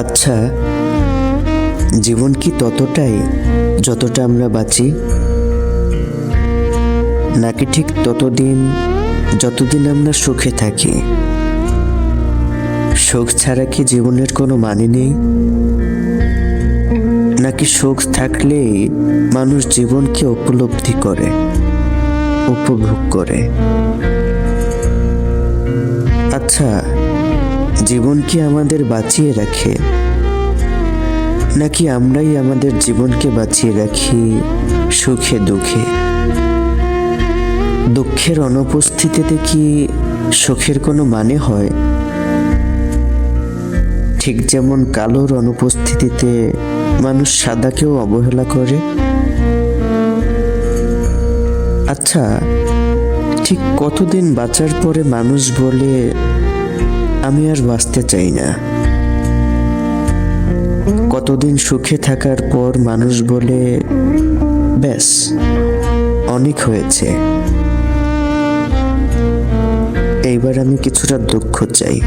আচ্ছা জীবন কি ততটাই, যতটা আমরা বাঁচি? নাকি ঠিক ততদিন, যতদিন আমরা সুখে থাকি? সুখ ছাড়া কি জীবনের কোনো মানে নেই? নাকি সুখ থাকলেই মানুষ জীবনকে উপলব্ধি করে, উপভোগ করে? আচ্ছা জীবন কি আমাদের বাঁচিয়ে রাখে। নাকি আমরাই আমাদের জীবনকে বাঁচিয়ে রাখি সুখে, দুঃখে? দুঃখের অনুপস্থিতিতে কি সুখের কোনো মানে হয়। ঠিক যেমন কালোর অনুপস্থিতিতে মানুষ সাদাকেও অবহেলা করে। আচ্ছা ঠিক কতদিন বাঁচার পরে মানুষ বলে আমি আর বাঁচতে চাই না। কতদিন সুখে থাকার পর মানুষ বলে, ব্যাস, অনেক হয়েছে। এইবার আমি কিছুটা দুঃখ চাই।